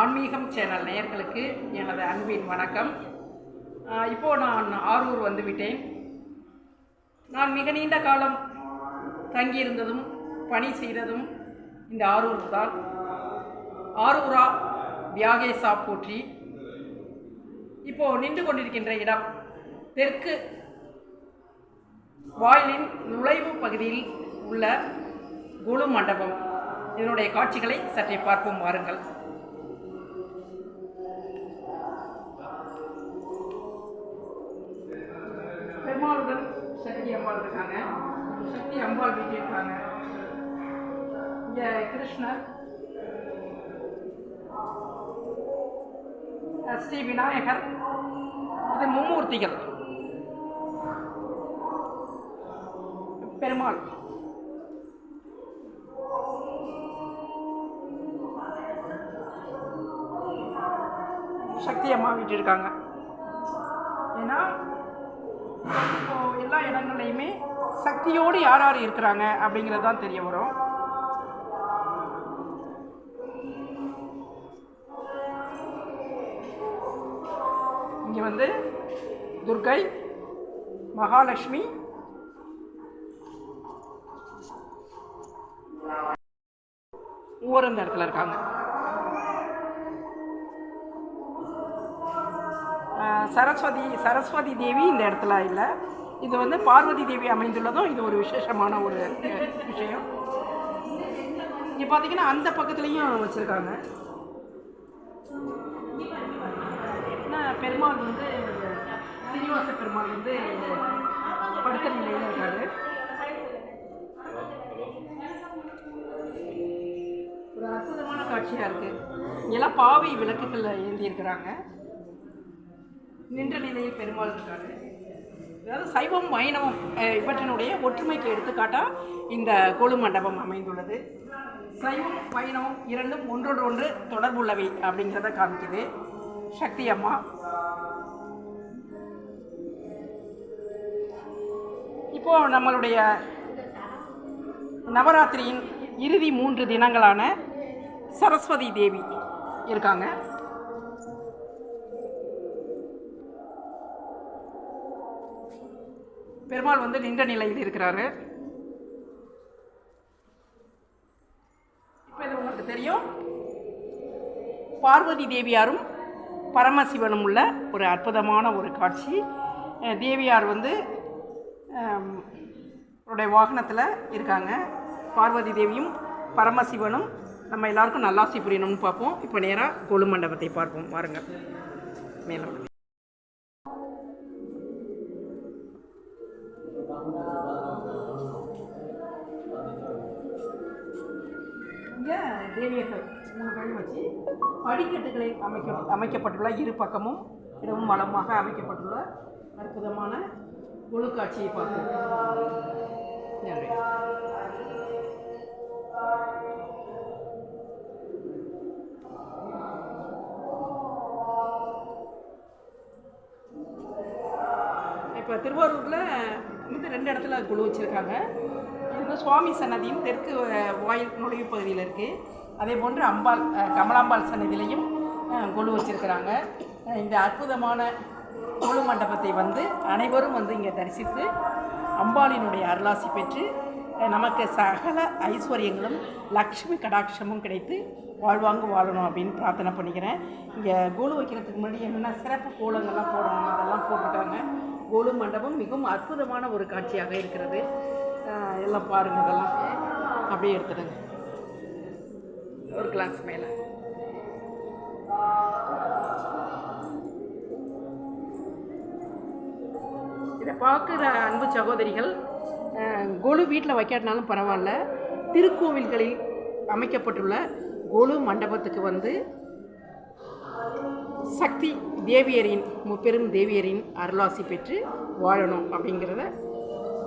ஆன்மீகம் சேனல் நேயர்களுக்கு எனது அன்பின் வணக்கம். இப்போது இப்போ நான் ஆரூர் வந்துவிட்டேன். நான் மிக நீண்ட காலம் தங்கியிருந்ததும் பணி செய்ததும் இந்த ஆரூர் தான். ஆரூரா தியாகேசா போற்றி. இப்போ நின்று கொண்டிருக்கின்ற இடம் தெற்கு வாயிலின் நுழைவு பகுதியில் உள்ள குழு மண்டபம். இதனுடைய காட்சிகளை சற்றே பார்ப்போம் வாருங்கள். பெருமாளுடன் சக்தி அம்பாள் இருக்காங்க. சக்தி அம்பாள் வீட்டு இருக்காங்க இங்க கிருஷ்ணர் ஸ்ரீ விநாயகர் இது மும்மூர்த்திகள். பெருமாள். சக்தி அம்மா வீட்டு இருக்காங்க. ஏன்னா இப்போ எல்லா இடங்கள்லையுமே சக்தியோடு யார் யார் இருக்கிறாங்க அப்படிங்கிறது தான் தெரிய வரும். இங்கே வந்து துர்கை மகாலட்சுமி ஒவ்வொரு இந்த இடத்துல இருக்காங்க. சரஸ்வதி சரஸ்வதி தேவி இந்த இடத்துல இல்லை. இது வந்து பார்வதி தேவி அமைந்துள்ளதும் இது ஒரு விசேஷமான ஒரு விஷயம். இங்கே பார்த்தீங்கன்னா அந்த பக்கத்துலேயும் வச்சுருக்காங்க. பெருமாள் வந்து சீனிவாச பெருமாள் வந்து படுத்த நிலையில் இருக்காரு. ஒரு அற்புதமான காட்சியாக இருக்குது இங்கெல்லாம் பாவை விளக்குகளில் ஏந்தி இருக்கிறாங்க நின்ற நிலையில் பெருமாள் இருக்காரு. அதாவது சைவம் வைணவம் இவற்றினுடைய ஒற்றுமைக்கு எடுத்துக்காட்டாக இந்த கொலு மண்டபம் அமைந்துள்ளது. சைவம் வைணவம் இரண்டும் ஒன்றோடு ஒன்று தொடர்புள்ளவை அப்படிங்கிறத காமிக்குது. சக்தி அம்மா. இப்போ நம்மளுடைய நவராத்திரியின் இறுதி மூன்று தினங்களான சரஸ்வதி தேவி இருக்காங்க. பெருமாள் வந்து நின்ற நிலையில் இருக்கிறாரு. இப்போ இது உங்களுக்கு தெரியும். பார்வதி தேவியாரும் பரமசிவனும் உள்ள ஒரு அற்புதமான ஒரு காட்சி. தேவியார் வந்து அவருடைய வாகனத்தில் இருக்காங்க. பார்வதி தேவியும் பரமசிவனும் நம்ம எல்லாருக்கும் நல்லாசி புரியணும்னு பார்ப்போம். இப்போ நேராக கொலு மண்டபத்தை பார்ப்போம். வாருங்கள் மேலும் இங்கே தேவியர்கள் மூணு பேரும் வச்சு படிக்கட்டுகளை அமைக்க அமைக்கப்பட்டுள்ள இரு பக்கமும் இடமும் வளமாக அமைக்கப்பட்டுள்ள அற்புதமான குழு காட்சியை பார்ப்போம். நன்றி இப்போ திருவாரூரில் வந்து ரெண்டு இடத்துல குழு வச்சுருக்காங்க. இது வந்து சுவாமி சன்னதியும் தெற்கு வாயில் நுழைவு பகுதியில் இருக்குது அதே போன்று அம்பாள் கமலாம்பாள் சன்னதியிலையும் அஹ், வச்சுருக்கிறாங்க. இந்த அற்புதமான குழு மண்டபத்தை வந்து அனைவரும் வந்து இங்கே தரிசித்து அம்பாளினுடைய அருளாசி பெற்று நமக்கு சகல ஐஸ்வர்யங்களும் லக்ஷ்மி கடாட்சமும் கிடைத்து வாழ்வாங்கு வாழணும் அப்படின்னு பிரார்த்தனை பண்ணிக்கிறேன். இங்கே கோலு வைக்கிறதுக்கு முன்னாடி என்னென்ன சிறப்பு கோலங்கள்லாம் போடணும். அதெல்லாம் போட்டிருக்காங்க கோலு மண்டபம் மிகவும் அற்புதமான ஒரு காட்சியாக இருக்கிறது. எல்லாம் பாருங்கள் இதெல்லாம். அப்படியே எடுத்துடுங்க. ஒரு கிளாஸ் மேலே. இதை பார்க்குற அன்பு சகோதரிகள் கொலு வீட்டில் வைக்காட்டினாலும் பரவாயில்ல. திருக்கோவில்களில் அமைக்கப்பட்டுள்ள கொலு மண்டபத்துக்கு வந்து சக்தி தேவியரின் பெரும் தேவியரின் அருளாசி பெற்று வாழணும் அப்படிங்கிறத